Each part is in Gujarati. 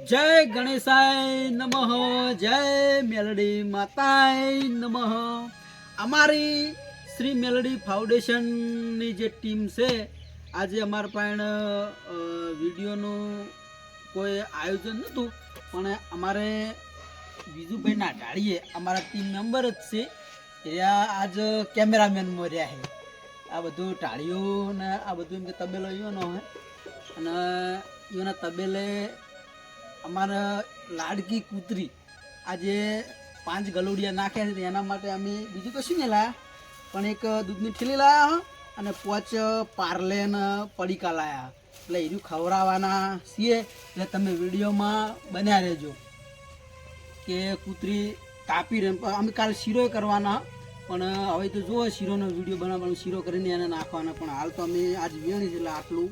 જય ગણેશાય નમઃ, જય મેલડી માતાય નમઃ. અમારી શ્રી મેલડી ફાઉન્ડેશનની જે ટીમ છે, આજે અમારા પાસે વિડીયોનું કોઈ આયોજન નહોતું, પણ અમારે બીજુભાઈ ના ઢાળીએ, અમારા ટીમ મેમ્બર જ છે. એ આજ કેમેરામેનમાં રહ્યા છે. આ બધું ટાળીઓ ને આ બધું એમ કે તબેલો ન હોય. અને ઈઓના તબેલે અમારા લાડકી કૂતરી આજે પાંચ ગલોડિયા નાખ્યા છે એના માટે અમે બીજું કશું નહીં લાયા. પણ એક દૂધની ઠેલી લાયા અને પોચ પાર્લેન પડીકા લાયા. એટલે એનું ખવડાવવાના છીએ. એટલે તમે વિડીયોમાં બન્યા રહેજો કે કૂતરી કાપી રહે. અમે કાલે શીરો કરવાના. પણ હવે તો જુઓ શીરોનો વીડિયો બનાવવાનો, શીરો કરીને એને નાખવાના. પણ હાલ તો અમે આજ વેણી એટલે આટલું.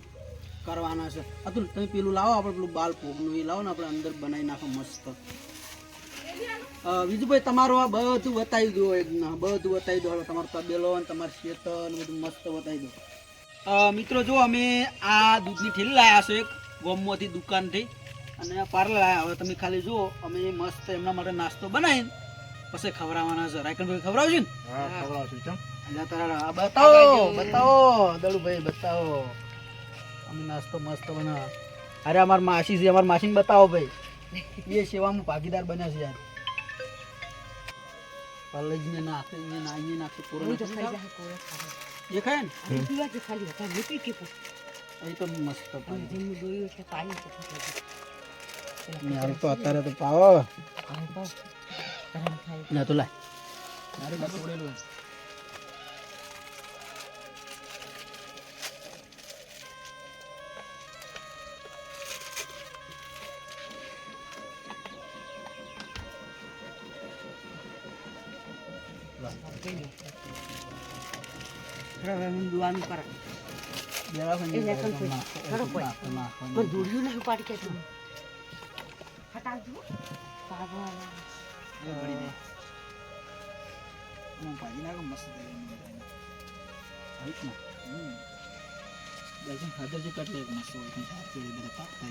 કરવાના છે. અતુલ તમે પેલું લાવો આપણે પેલું બાલ ભોગનું એ લાવો ને આપણે અંદર બનાવી નાખો મસ્ત. વિજુભાઈ તમારું આ બધું બતાવી દો એકદમ બધું બતાવી દો. તમારું તબેલો અને તમારું ખેતર બધું મસ્ત બતાવી દો. મિત્રો જો અમે આ દૂધની ઠેલી લાયા છો એક ગોમમાંથી દુકાનથી. અને પાર્લર લાયા. હવે તમે ખાલી જુઓ અમે મસ્ત એમના માટે નાસ્તો બનાવીને પછી ખવડાવવાના છે. રાયકનભાઈ ખવડાવજો ને? તારા બતાવો બતાવો દળુભાઈ બતાવો. અમે નાસ્તો મસ્ત બનાવ અરે અમાર માસી છે અમાર માસીને બતાવો ભાઈ. એ સેવામાં ભાગીદાર બન્યા છે યાર. કોલેજને નાખે ને નાઈને નાખે કોરો એ ખાય ને? એ તો મસ્ત પાણી. ને હાલ તો અત્યારે તો પાવો. ના તો લાય. મારે બસ ઉડેલું છે. બેરા ભાઈ એ લેખન છે. નાખો, ખરો કોઈ. નાખો, નાખો, નાખો. એ વળી દે. હું ભાજી નાખું મસ્ત. દર્શન ખાધર એટલે એક મસ્ત હોય. બધા પાક થાય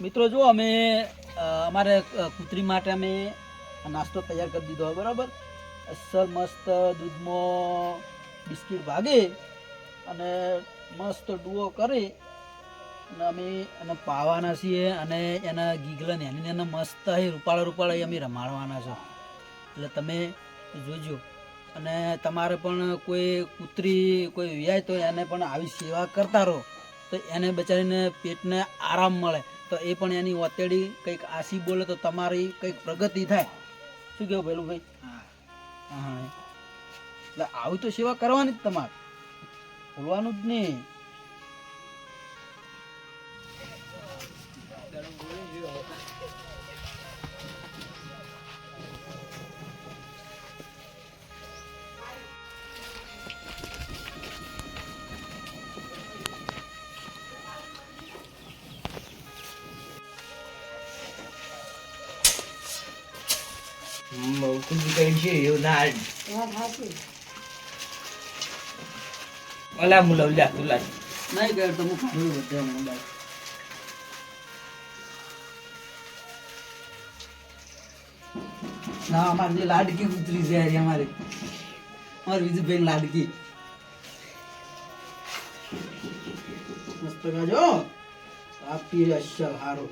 મિત્રો, જો અમે અમારે કૂતરી માટે અમે નાસ્તો તૈયાર કરી દીધો હોય બરાબર? સર મસ્ત દૂધમાં બિસ્કિટ ભાગે અને મસ્ત ડુઓ કરી. અને અમે એને પાવાના છીએ અને એના ગીગલા ને એને મસ્ત એ રૂપાળા રૂપાળા અમે રમાડવાના છો. એટલે તમે જોજો. અને તમારે પણ કોઈ કૂતરી કોઈ વ્યાય તો એને પણ આવી સેવા કરતા રહો. તો એને બચારીને પેટને આરામ મળે. તો એ પણ એની ઓતેડી કંઈક આશી બોલે તો તમારી કંઈક પ્રગતિ થાય. શું કેવું પેલું ભાઈ? હા. એટલે આવી તો સેવા કરવાની જ તમારે. ભૂલવાનું જ નહીં. ઓલા મુલવલ્યા તુલા નહીં ગયો તો હું ખાધું બધે બાર. ના અમારી લાડકી કૂતરી છે યાર અમારી અમારી વિજુભાઈ લાડકી મસ્ત ગાજો આપી અસલ હારો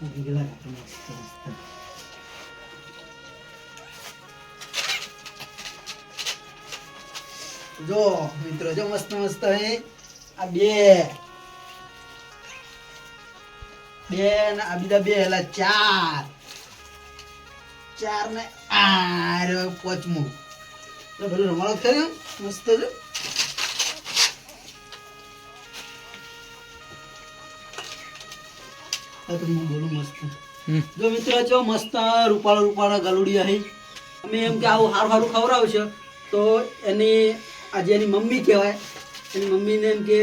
કાઢો મસ્ત મસ્ત જો, મિત્રો, જો મસ્ત મસ્ત, હે. આ બે. બે ને આ બીજા બે, એટલે ચાર. ચાર ને આ રહ્યો પોચમું પેલું રમાડો કર્યો મસ્ત જો. તો હું બોલું મસ્ત. જો મિત્રો જો મસ્ત રૂપાળા રૂપાળા ગલુડિયા હે. અમે એમ કે આવું હારું સારું ખવડાવશે તો એની આજે એની મમ્મી કહેવાય. એની મમ્મીને એમ કે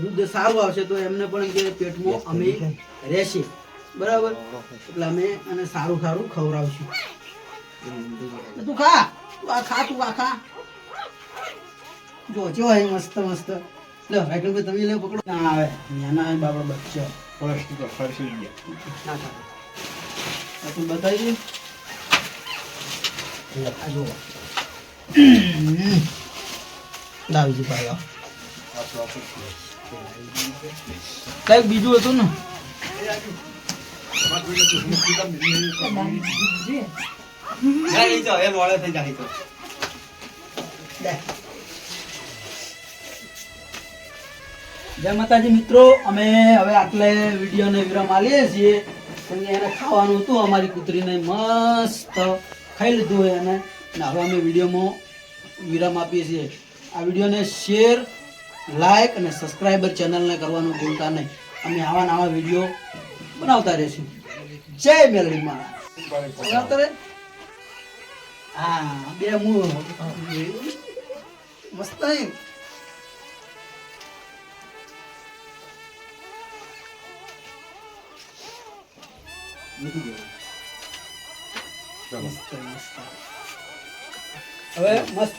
દૂધ સારું આવશે તો એમને પણ એમ કે પેટમાં અમે રહેશે. બરાબર? એટલે અમે અને સારું સારું ખવડાવશું. તું ખા. તું આ ખા તું આ ખા. જો જો મસ્ત મસ્ત. લે રાઈકલ ભાઈ તમે લે પકડો. ના આવે. નાના બાબા બચ્ચો. ના ખા આ તું બતાવી દે. આ જુઓ. દાવીજી ભાઈ કંઈક બીજું હતું ને? લે. જય માતાજી મિત્રો અમે હવે આટલે વિડીયોને વિરામ આલીએ છીએ. કેમ કે એને ખાવાનું હતું અમારી કૂતરીને મસ્ત ખાઈ લીધું હોય એને. અને હવે અમે વિડીયોમાં વિરામ આપીએ છીએ. આ વિડીયોને શેર લાઈક અને સબસ્ક્રાઈબર ચેનલને કરવાનું ભૂલતા નહીં. અમે આવા નવા વીડિયો બનાવતા રહીશું. જય મેલડીમાં માં હા બે મૂળ. મસ્ત મસ્ત મસ્ત હવે મસ્ત